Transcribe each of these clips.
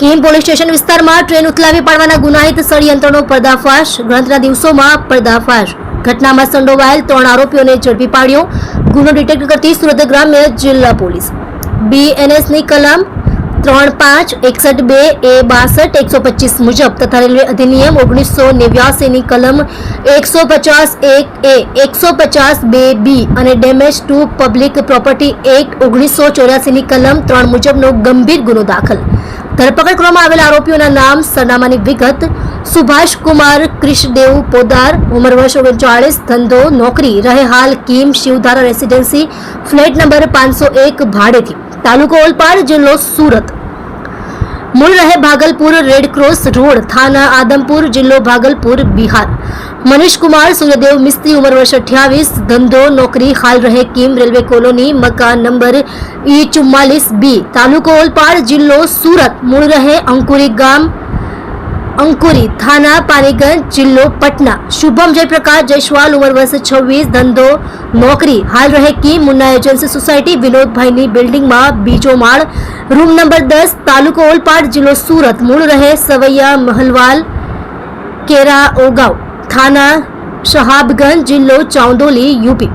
Kim police station વિસ્તારમાં train ઉથલાવી પાડવાના ગુનાહિત ષડયંત્રનો પર્દાફાશ. ગણતરીના દિવસોમાં પર્દાફાશ. ઘટનામાં સંડોવાયેલ ત્રણ આરોપીઓને ઝડપી પાડ્યો. ગુનો ડિટેક્ટ કરતી સુરત ગ્રામ્ય જિલ્લા પોલીસ. બીએનએસની કલમ ત્રણ પાંચ એકસઠ બે એ બાસઠ એકસો પચીસ મુજબ તથા રેલવે અધિનિયમ ઓગણીસો નેવ્યાસીની કલમ એકસો પચાસ એક એ, એકસો પચાસ બે બી અને damage to public property act ઓગણીસો ચોર્યાસીની કલમ ત્રણ મુજબનો ગંભીર ગુનો દાખલ. ધરપકડ કરવામાં આવેલા આરોપીઓના નામ, સરનામાની વિગત, સુભાષ કુમાર ક્રિશદેવ પોદાર, ઉંમર વર્ષ ઓગણચાળીસ, ધંધો, નોકરી, રહે હાલ Kim, Shivdhara residency, flat number પાંચસો એક, ભાડેથી. તાલુકો ઓલપાડ, જિલ્લો સુરત. મૂળ રહે ભાગલપુર રેડ ક્રોસ રોડ, થાના આદમપુર જિલ્લો ભાગલપુર, બિહાર. મનીષ કુમાર, સૂર્યદેવ મિસ્ત્રી, ઉંમર વર્ષ અઠ્યાવીસ, ધંધો, નોકરી, હાલ રહે કિમ, રેલવે કોલોની, મકાન નંબર ઈ ચુમ્માલીસ બી તાલુકો ઓલપાડ જિલ્લો સુરત. મૂળ રહે અંકુરી ગામ અંકુરી થાના પાનીગંજ જિલ્લો પટના. શુભમ જયપ્રકાશ, જયસ્વાલ, ઉંમર વર્ષ છવ્વીસ, ધંધો, નોકરી. હાલ રહે કી મુન્ના એજન્સી સોસાયટી વિનોદભાઈની બિલ્ડિંગમાં બીજો માળ. રૂમ નંબર દસ, તાલુકો ઓલપાડ, જિલ્લો સુરત. મૂળ રહે સવૈયા મહલવાલ, કેરા, ઓગાવ. થાના શહાબગંજ જિલ્લો ચાંદોલી, યુપી.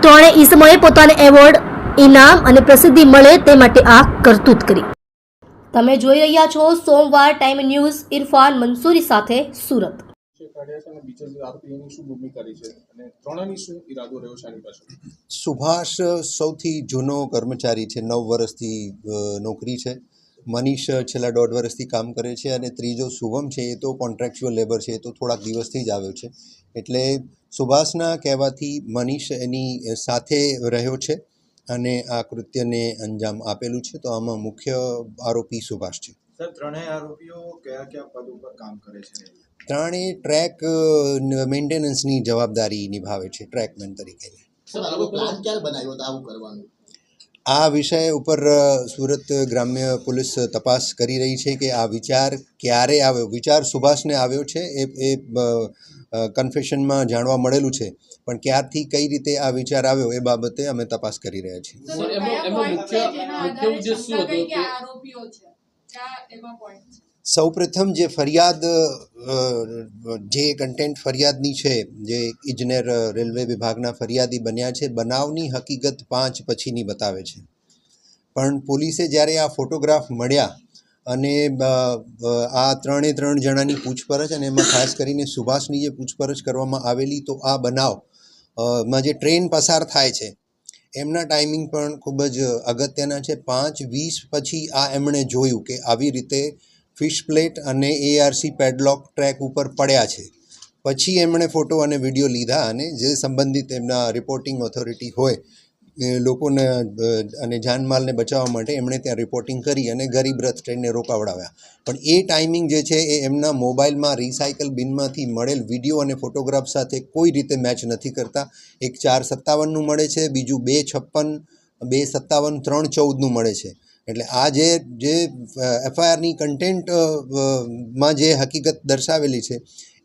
ત્રણે ઈસમોએ પોતાને એવોર્ડ ઇનામ અને પ્રસિદ્ધિ મળે તે માટે આ કરતૂત કરી. તમે જોઈ રહ્યા છો સોમવાર ટાઈમ ન્યૂઝ ઇરફાન મંસૂરી સાથે સુરત. સુભાષ સૌથી જૂનો કર્મચારી છે, નવ વર્ષથી નોકરી છે. મનીષ છેલ્લા દોઢ વર્ષથી કામ કરે છે અને ત્રીજો શુભમ છે, એ તો કોન્ટ્રાક્ચ્યુઅલ લેબર છે, એ તો થોડાક દિવસથી જ આવ્યો છે. એટલે સુભાષના કહેવાથી મનીષ એની સાથે રહ્યો છે. અને આ કૃત્યને અંજામ આપેલું છે. તો આમાં મુખ્ય આરોપી સુભાષ છે. સર ત્રણેય આરોપીઓ કયા કયા પદ ઉપર કામ કરે છે? ત્રણેય ટ્રેક મેન્ટેનન્સની જવાબદારી નિભાવે છે ટ્રેકમેન તરીકે. આ વિષય ઉપર સુરત ગ્રામ્ય પોલીસ તપાસ કરી રહી છે કે આ વિચાર ક્યારે આવ્યો? વિચાર સુભાષને આવ્યો છે. એ એ કન્ફેશનમાં જાણવા મળેલું છે. પણ ક્યારથી કઈ રીતે આ વિચાર આવ્યો એ બાબતે અમે તપાસ કરી રહ્યા છીએ. સૌ સૌપ્રથમ જે ફરિયાદ જે કન્ટેન્ટ ફરિયાદની છે જે ઇજનેર રેલવે વિભાગના ફરિયાદી બન્યા છે બનાવની હકીકત પાંચ પછીની બતાવે છે. પણ પોલીસે જ્યારે આ ફોટોગ્રાફ મળ્યા અને આ ત્રણે ત્રણ જણાની પૂછપરછ અને એમાં ખાસ કરીને સુભાષની જે પૂછપરછ કરવામાં આવેલી, તો આ બનાવમાં જે ટ્રેન પસાર થાય છે, એમના ટાઈમિંગ પણ ખૂબ જ અગત્યના છે. પાંચ વીસ પછી આ એમણે જોયું કે આવી રીતે ફિશ પ્લેટ અને એઆરસી પેડલોક ટ્રેક ઉપર પડ્યા છે. પછી એમણે ફોટો અને વીડિયો લીધા અને જે સંબંધિત એમના રિપોર્ટિંગ ઓથોરિટી હોય લોકોને અને જાનમાલને બચાવવા માટે એમણે ત્યાં રિપોર્ટિંગ કરી અને ગરીબ રથ ટ્રેનને રોકાવડાવ્યા. પણ એ ટાઈમિંગ જે છે, એ એમના મોબાઈલમાં રિસાયકલ બિનમાંથી મળેલ વીડિયો અને ફોટોગ્રાફ સાથે કોઈ રીતે મેચ નથી કરતા. એક ચાર સત્તાવનનું મળે છે, બીજું બે છપ્પન, બે સત્તાવન, ત્રણ ચૌદનું મળે છે. એટલે આ જે જે એફઆઈઆરની કન્ટેન્ટમાં જે હકીકત દર્શાવેલી છે,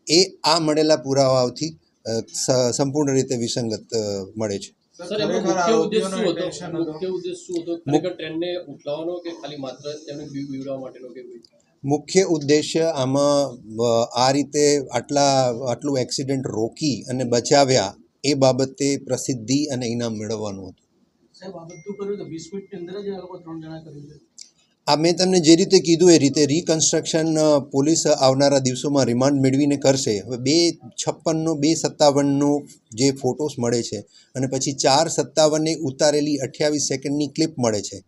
એ આ મળેલા પુરાવાઓથી સંપૂર્ણ રીતે વિસંગત મળે છે. સર મુખ્ય ઉદ્દેશ શું હતો? મુખ્ય ઉદ્દેશ શું હતો? ખરેખર ટ્રેનને ઉઠલાવવાનો કે ખાલી માત્ર તેમને બીવ બીવડાવવા માટેનો કે કોઈ? મુખ્ય ઉદ્દેશ્ય આમાં આ રીતે આટલા આટલું એક્સિડન્ટ રોકી અને બચાવ્યા એ બાબતે પ્રસિદ્ધિ અને ઇનામ મેળવવાનું હતું. સાહેબ આ બધું કર્યું તો વીસ મિનિટની અંદર જ આ લોકો ત્રણ જણા કર્યું છે. આ મેં તમને જે રીતે કીધું એ રીતે રિકન્સ્ટ્રક્શન પોલીસ આવનારા દિવસોમાં રિમાન્ડ મેળવીને કરશે. હવે બે છપ્પનનો, બે સત્તાવનનો જે ફોટોસ મળે છે અને પછી ચાર સત્તાવને ઉતારેલી અઠ્યાવીસ સેકન્ડની ક્લિપ મળે છે.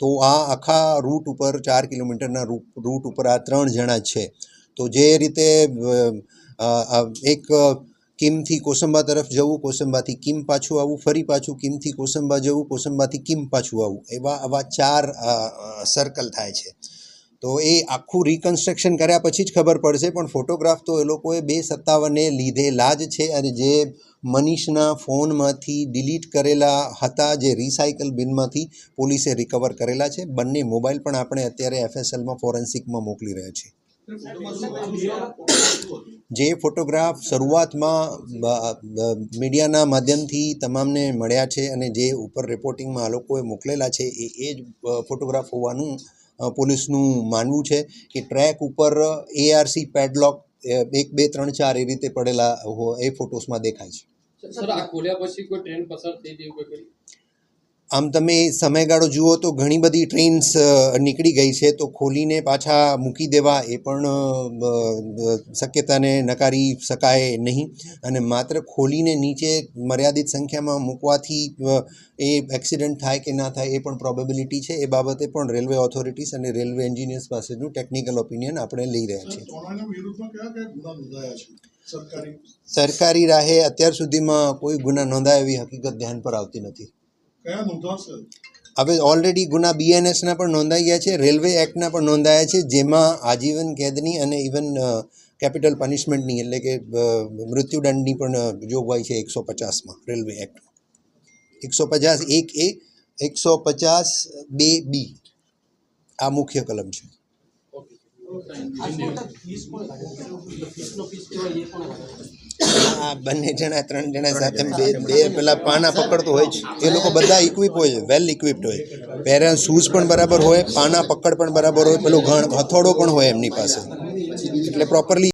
તો આ આખા રૂટ ઉપર, ચાર કિલોમીટરના રૂટ ઉપર આ ત્રણ જણા છે. તો જે રીતે એક કિમથી કોસંબા તરફ જવું, કોસંબાથી કિમ પાછું આવવું, ફરી પાછું કિમથી કોસંબા જવું, કોસંબાથી કિમ પાછું આવવું. એવા, આવા ચાર સર્કલ થાય છે. તો એ આખું રિકન્સ્ટ્રક્શન કર્યા પછી જ ખબર પડશે, પણ ફોટોગ્રાફ તો એ લોકોએ બે સત્તાવને લીધેલા જ છે અને જે મનીષના ફોનમાંથી ડિલીટ કરેલા હતા, જે રિસાયકલ બિનમાંથી પોલીસે રિકવર કરેલા છે. બંને મોબાઈલ પણ આપણે અત્યારે એફએસએલમાં ફોરેન્સિકમાં મોકલી રહ્યા છીએ. જે ફોટોગ્રાફ શરૂઆતમાં મીડિયાના માધ્યમથી તમામને મળ્યા છે અને જે ઉપર રિપોર્ટિંગમાં આ લોકોએ મોકલેલા છે, એ એ જ ફોટોગ્રાફ હોવાનું પોલીસનું માનવું છે કે ટ્રેક ઉપર એઆરસી પેડલોક એક, બે, ત્રણ, ચાર એ રીતે પડેલા એ ફોટોસમાં દેખાય છે. આમ તમે સમયગાળો જુઓ તો ઘણી બધી ટ્રેન્સ નીકળી ગઈ છે. તો ખોલીને પાછા મૂકી દેવા એ પણ શક્યતાને નકારી શકાય નહીં. અને માત્ર ખોલીને નીચે મર્યાદિત સંખ્યામાં મૂકવાથી એ એક્સિડન્ટ થાય કે ના થાય એ પણ પ્રોબેબિલિટી છે. એ બાબતે પણ રેલવે ઓથોરિટીઝ અને રેલવે એન્જિનિયર્સ પાસેનું ટેકનિકલ ઓપિનિયન આપણે લઈ રહ્યા છીએ. સરકારી રાહે અત્યાર સુધીમાં કોઈ ગુના નોંધાય એવી હકીકત ધ્યાન પર આવતી નથી. કયા નોંધાશે હવે ઓલરેડી ગુના બીએનએસના પણ નોંધાઈ ગયા છે રેલવે એક્ટના પણ નોંધાયા છે જેમાં આજીવન કેદની અને ઇવન કેપિટલ પનિશમેન્ટની એટલે કે મૃત્યુદંડની પણ જોગવાઈ છે એકસો પચાસમાં રેલવે એક્ટમાં એકસો પચાસ એક એ એકસો પચાસ બે બી આ મુખ્ય કલમ છે. ફીસ આ બંને જણા ત્રણ જણા સાથે બે બે પેલા પાના પકડતો હોય છે એ લોકો બધા ઇક્વિપ હોય છે વેલ ઇક્વિપ્ડ હોય. પહેરા શૂઝ પણ બરાબર હોય પાના પકડ પણ બરાબર હોય પેલો ઘણ હથોડો પણ હોય એમની પાસે. એટલે પ્રોપરલી